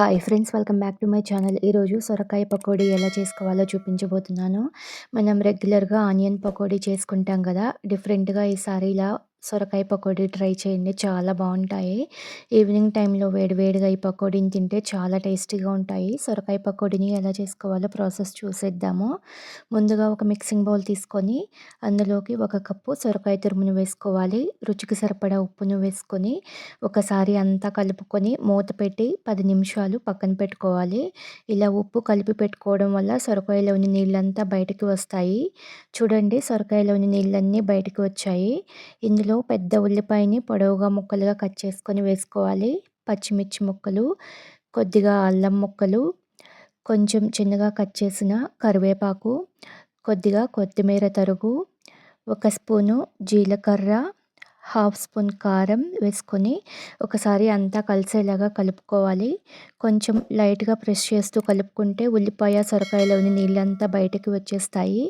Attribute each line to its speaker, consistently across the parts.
Speaker 1: Hi friends welcome back to my channel ఈరోజు సొరకాయ పకోడీ ఎలా చేసుకోవాలో చూపించబోతున్నాను. మనం రెగ్యులర్గా ఆనియన్ పకోడీ చేసుకుంటాం కదా డిఫరెంట్గా ఈసారి ఇలా సొరకాయ పకోడీ ట్రై చేయండి. చాలా బాగుంటాయి. ఈవినింగ్ టైంలో వేడివేడిగా ఈ పకోడీని తింటే చాలా టేస్టీగా ఉంటాయి. సొరకాయ పకోడీని ఎలా చేసుకోవాలో ప్రాసెస్ చూసేద్దాము. ముందుగా ఒక మిక్సింగ్ బౌల్ తీసుకొని అందులోకి ఒక కప్పు సొరకాయ తురుమును వేసుకోవాలి. రుచికి సరిపడా ఉప్పును వేసుకొని ఒకసారి అంతా కలుపుకొని మూత పెట్టి పది నిమిషాలు పక్కన పెట్టుకోవాలి. ఇలా ఉప్పు కలిపి పెట్టుకోవడం వల్ల సొరకాయలోని నీళ్ళంతా బయటికి వస్తాయి. చూడండి సొరకాయలోని నీళ్ళన్నీ బయటికి వచ్చాయి. ఇందులో ఇందులో పెద్ద ఉల్లిపాయని పొడవుగా ముక్కలుగా కట్ చేసుకొని వేసుకోవాలి. పచ్చిమిర్చి ముక్కలు కొద్దిగా అల్లం ముక్కలు కొంచెం చిన్నగా కట్ చేసిన కరివేపాకు కొద్దిగా కొత్తిమీర తరుగు ఒక స్పూను జీలకర్ర హాఫ్ స్పూన్ కారం వేసుకొని ఒకసారి అంతా కలిసేలాగా కలుపుకోవాలి. కొంచెం లైట్గా ప్రెస్ చేస్తూ కలుపుకుంటే ఉల్లిపాయ సొరకాయలోని నీళ్ళంతా బయటకు వచ్చేస్తాయి.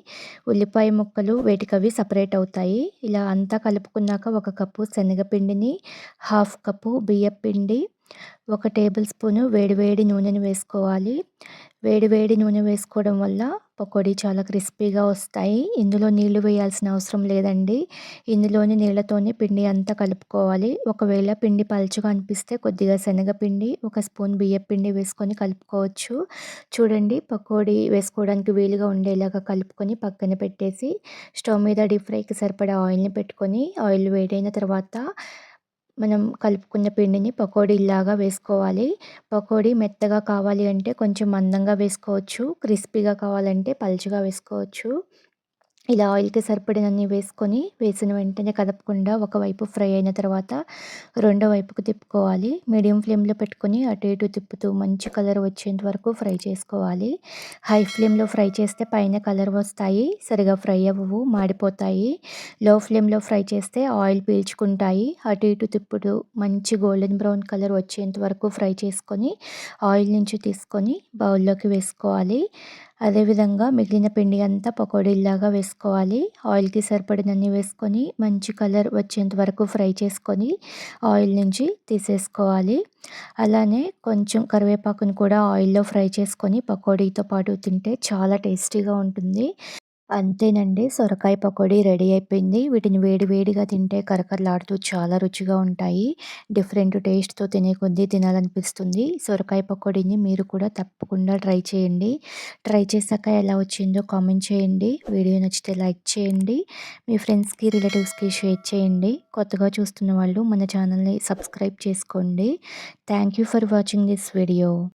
Speaker 1: ఉల్లిపాయ ముక్కలు వేటికవి సపరేట్ అవుతాయి. ఇలా అంతా కలుపుకున్నాక ఒక కప్పు శనగపిండిని హాఫ్ కప్పు బియ్యపిండి ఒక టేబుల్ స్పూను వేడివేడి నూనెని వేసుకోవాలి. వేడివేడి నూనె వేసుకోవడం వల్ల పకోడీ చాలా క్రిస్పీగా వస్తాయి. ఇందులో నీళ్ళు వేయాల్సిన అవసరం లేదండి. ఇందులోని నీళ్ళతోనే పిండి అంతా కలుపుకోవాలి. ఒకవేళ పిండి పలుచగా అనిపిస్తే కొద్దిగా శనగపిండి ఒక స్పూన్ బియ్యపిండి వేసుకొని కలుపుకోవచ్చు. చూడండి పకోడీ వేసుకోవడానికి వీలుగా ఉండేలాగా కలుపుకొని పక్కన పెట్టేసి స్టవ్ మీద డీప్ ఫ్రైకి సరిపడా ఆయిల్ని పెట్టుకొని ఆయిల్ వేడైన తర్వాత మనం కలుపుకున్న పిండిని పకోడీలాగా వేసుకోవాలి. పకోడీ మెత్తగా కావాలి అంటే కొంచెం మందంగా వేసుకోవచ్చు. క్రిస్పీగా కావాలంటే పలుచగా వేసుకోవచ్చు. ఇలా ఆయిల్కి సరిపడినన్ని వేసుకొని వేసిన వెంటనే కదపకుండా ఒకవైపు ఫ్రై అయిన తర్వాత రెండో వైపుకు తిప్పుకోవాలి. మీడియం ఫ్లేమ్లో పెట్టుకొని అటు ఇటు తిప్పుతూ మంచి కలర్ వచ్చేంత వరకు ఫ్రై చేసుకోవాలి. హై ఫ్లేమ్లో ఫ్రై చేస్తే పైన కలర్ వస్తాయి సరిగా ఫ్రై అవ్వవు మాడిపోతాయి. లో ఫ్లేమ్లో ఫ్రై చేస్తే ఆయిల్ పీల్చుకుంటాయి. అటు ఇటు తిప్పుతూ మంచి గోల్డెన్ బ్రౌన్ కలర్ వచ్చేంత వరకు ఫ్రై చేసుకొని ఆయిల్ నుంచి తీసుకొని బౌల్లోకి వేసుకోవాలి. అదేవిధంగా మిగిలిన పిండి అంతా పకోడీలాగా వేసుకోవాలి. ఆయిల్కి సరిపడినన్ని వేసుకొని మంచి కలర్ వచ్చేంత వరకు ఫ్రై చేసుకొని ఆయిల్ నుంచి తీసేసుకోవాలి. అలానే కొంచెం కరివేపాకును కూడా ఆయిల్లో ఫ్రై చేసుకొని పకోడీతో పాటు తింటే చాలా టేస్టీగా ఉంటుంది. అంతేనండి. సొరకాయ పకోడీ రెడీ అయిపోయింది. వీటిని వేడి వేడిగా తింటే కరకరలాడుతూ చాలా రుచిగా ఉంటాయి. డిఫరెంట్ టేస్ట్తో తినే కొద్దీ తినాలనిపిస్తుంది. సొరకాయ పకోడీని మీరు కూడా తప్పకుండా ట్రై చేయండి. ట్రై చేశాక ఎలా వచ్చిందో కామెంట్ చేయండి. వీడియో నచ్చితే లైక్ చేయండి. మీ ఫ్రెండ్స్కి రిలేటివ్స్కి షేర్ చేయండి. కొత్తగా చూస్తున్న వాళ్ళు మన ఛానల్ని సబ్స్క్రైబ్ చేసుకోండి. Thank you for watching this video.